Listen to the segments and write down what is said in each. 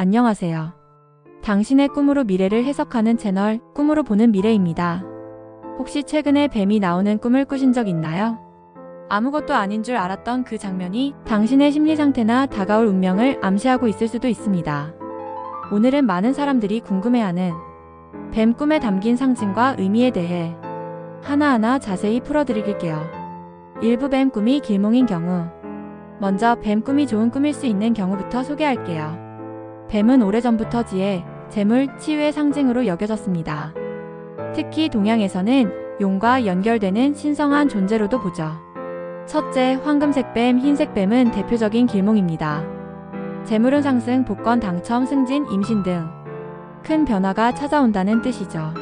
안녕하세요. 당신의 꿈으로 미래를 해석하는 채널 꿈으로 보는 미래입니다. 혹시 최근에 뱀이 나오는 꿈을 꾸신 적 있나요? 아무것도 아닌 줄 알았던 그 장면이 당신의 심리 상태나 다가올 운명을 암시하고 있을 수도 있습니다. 오늘은 많은 사람들이 궁금해하는 뱀 꿈에 담긴 상징과 의미에 대해 하나하나 자세히 풀어드릴게요. 일부 뱀 꿈이 길몽인 경우 먼저 뱀 꿈이 좋은 꿈일 수 있는 경우부터 소개할게요. 뱀은 오래전부터 지혜, 재물, 치유의 상징으로 여겨졌습니다. 특히 동양에서는 용과 연결되는 신성한 존재로도 보죠. 첫째, 황금색 뱀, 흰색 뱀은 대표적인 길몽입니다. 재물운 상승, 복권 당첨, 승진, 임신 등 큰 변화가 찾아온다는 뜻이죠.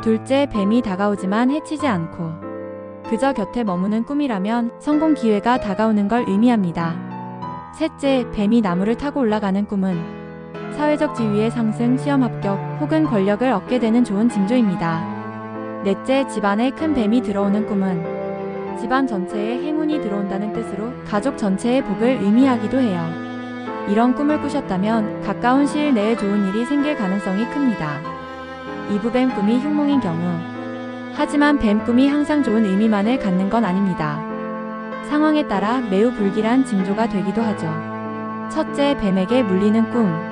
둘째, 뱀이 다가오지만 해치지 않고 그저 곁에 머무는 꿈이라면 성공 기회가 다가오는 걸 의미합니다. 셋째, 뱀이 나무를 타고 올라가는 꿈은 사회적 지위의 상승, 시험 합격 혹은 권력을 얻게 되는 좋은 징조입니다. 넷째, 집안에 큰 뱀이 들어오는 꿈은 집안 전체에 행운이 들어온다는 뜻으로 가족 전체의 복을 의미하기도 해요. 이런 꿈을 꾸셨다면 가까운 시일 내에 좋은 일이 생길 가능성이 큽니다. 이부뱀 꿈이 흉몽인 경우 하지만 뱀 꿈이 항상 좋은 의미만을 갖는 건 아닙니다. 상황에 따라 매우 불길한 징조가 되기도 하죠. 첫째, 뱀에게 물리는 꿈.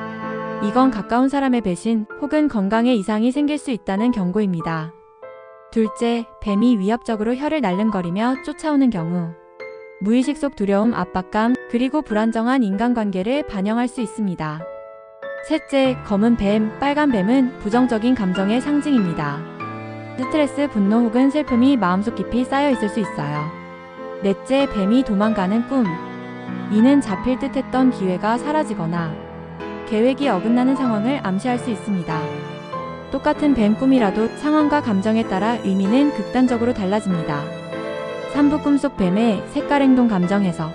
이건 가까운 사람의 배신 혹은 건강에 이상이 생길 수 있다는 경고입니다. 둘째, 뱀이 위협적으로 혀를 날름거리며 쫓아오는 경우. 무의식 속 두려움, 압박감, 그리고 불안정한 인간관계를 반영할 수 있습니다. 셋째, 검은 뱀, 빨간 뱀은 부정적인 감정의 상징입니다. 스트레스, 분노 혹은 슬픔이 마음속 깊이 쌓여 있을 수 있어요. 넷째, 뱀이 도망가는 꿈. 이는 잡힐 듯 했던 기회가 사라지거나 계획이 어긋나는 상황을 암시할 수 있습니다. 똑같은 뱀 꿈이라도 상황과 감정에 따라 의미는 극단적으로 달라집니다. 3부 꿈속 뱀의 색깔 행동 감정 해석.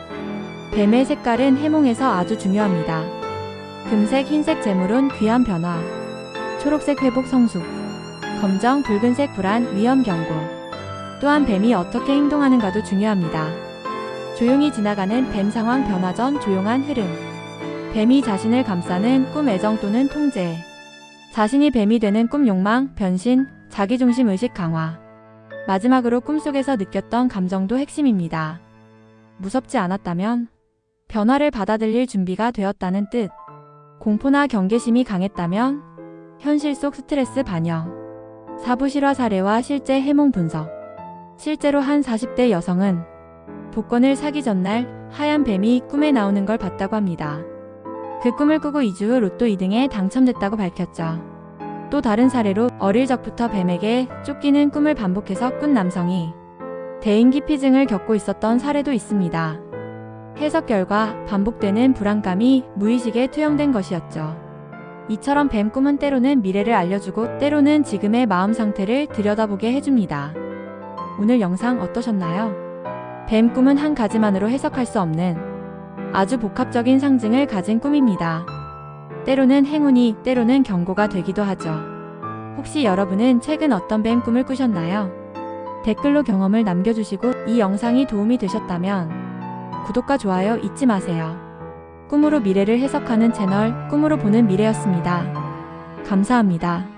뱀의 색깔은 해몽에서 아주 중요합니다. 금색, 흰색 재물운 귀한 변화. 초록색 회복 성숙. 검정, 붉은색 불안, 위험 경고. 또한 뱀이 어떻게 행동하는가도 중요합니다. 조용히 지나가는 뱀 상황 변화 전 조용한 흐름. 뱀이 자신을 감싸는 꿈 애정 또는 통제. 자신이 뱀이 되는 꿈 욕망, 변신, 자기중심 의식 강화. 마지막으로 꿈속에서 느꼈던 감정도 핵심입니다. 무섭지 않았다면 변화를 받아들일 준비가 되었다는 뜻. 공포나 경계심이 강했다면 현실 속 스트레스 반영. 사부 실화 사례와 실제 해몽 분석. 실제로 한 40대 여성은 복권을 사기 전날 하얀 뱀이 꿈에 나오는 걸 봤다고 합니다. 그 꿈을 꾸고 2주 후 로또 2등에 당첨됐다고 밝혔죠. 또 다른 사례로 어릴 적부터 뱀에게 쫓기는 꿈을 반복해서 꾼 남성이 대인기피증을 겪고 있었던 사례도 있습니다. 해석 결과 반복되는 불안감이 무의식에 투영된 것이었죠. 이처럼 뱀 꿈은 때로는 미래를 알려주고 때로는 지금의 마음 상태를 들여다보게 해줍니다. 오늘 영상 어떠셨나요? 뱀 꿈은 한 가지만으로 해석할 수 없는 아주 복합적인 상징을 가진 꿈입니다. 때로는 행운이, 때로는 경고가 되기도 하죠. 혹시 여러분은 최근 어떤 뱀 꿈을 꾸셨나요? 댓글로 경험을 남겨주시고 이 영상이 도움이 되셨다면 구독과 좋아요 잊지 마세요. 꿈으로 미래를 해석하는 채널 꿈으로 보는 미래였습니다. 감사합니다.